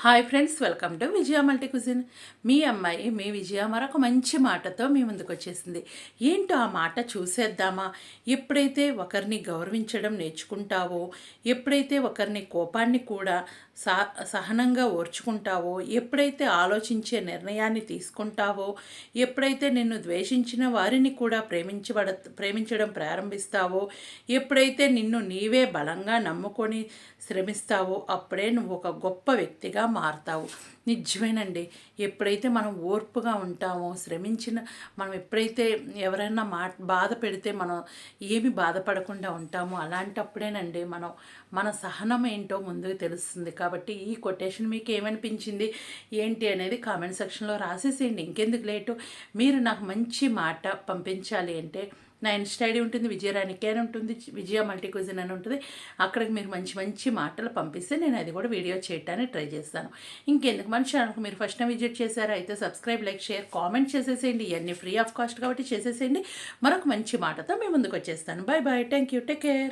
Hi friends welcome to Vijaya multi cuisine మీ అమ్మాయి మీ విజయ మరొక మంచి మాటతో మీ ముందుకు వచ్చేసింది. ఏంటో ఆ మాట చూసేద్దామా? ఎప్పుడైతే ఒకరిని గౌరవించడం నేర్చుకుంటావో ఎప్పుడైతే ఒకరిని కోపాన్ని కూడా సా సహనంగా ఓర్చుకుంటావో ఎప్పుడైతే ఆలోచించే నిర్ణయాన్ని తీసుకుంటావో ఎప్పుడైతే నిన్ను ద్వేషించిన వారిని కూడా ప్రేమించబడ ప్రేమించడం ప్రారంభిస్తావో ఎప్పుడైతే నిన్ను నీవే బలంగా నమ్ముకొని శ్రమిస్తావో అప్పుడే నువ్వు ఒక గొప్ప వ్యక్తిగా మారుతావు. నిజమేనండి. ఎప్పుడైతే మనం ఓర్పుగా ఉంటామో శ్రమించిన మనం ఎప్పుడైతే ఎవరైనా మా బాధ పెడితే మనం ఏమి బాధపడకుండా ఉంటామో అలాంటప్పుడేనండి మనం మన సహనం ఏంటో ముందుకు తెలుస్తుంది. కాబట్టి ఈ కొటేషన్ మీకు ఏమనిపించింది ఏంటి అనేది కామెంట్ సెక్షన్లో రాసేసేయండి. ఇంకెందుకు లేటు? మీరు నాకు మంచి మాట పంపించాలి అంటే నా ఇన్స్టా ఐడి ఉంటుంది విజయరాణికి అని ఉంటుంది విజయ మల్టీ క్విజిన్ అని ఉంటుంది. అక్కడికి మీరు మంచి మంచి మాటలు పంపిస్తే నేను అది కూడా వీడియో చేయడానికి ట్రై చేస్తాను. ఇంకెందుకు మన ఛానల్కి మీరు ఫస్ట్ టైం విజిట్ చేశారా అయితే సబ్స్క్రైబ్ లైక్ షేర్ కామెంట్ చేసేసేయండి. ఇవన్నీ ఫ్రీ ఆఫ్ కాస్ట్ కాబట్టి చేసేసేయండి. మరొక మంచి మాటతో మేము ముందుకు వచ్చేస్తాను. Bye bye thank you take care.